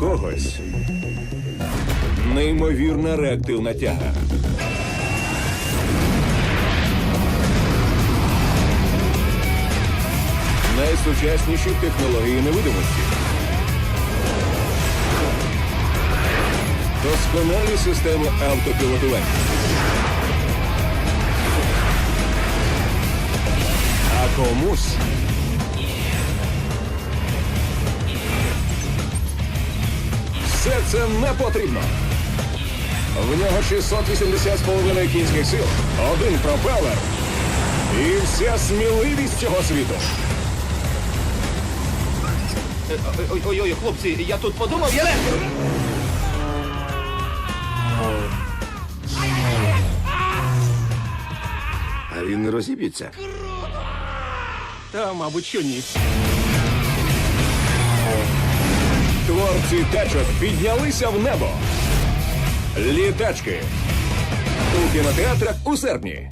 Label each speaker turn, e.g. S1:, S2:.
S1: когось неймовірна реактивна тяга. Найсучасніші технології невидимості. Досконалі системи автопілотування. А комусь все це не потрібно. В нього 680 з половиною кінських сил, один пропелер і вся сміливість цього світу.
S2: Ой-ой-ой, хлопці, я тут подумав, я не...
S3: А він не розіб'ється.
S2: Та, мабуть, що ні.
S1: Тачок піднялися в небо. Літачки. У кінотеатрах у серпні.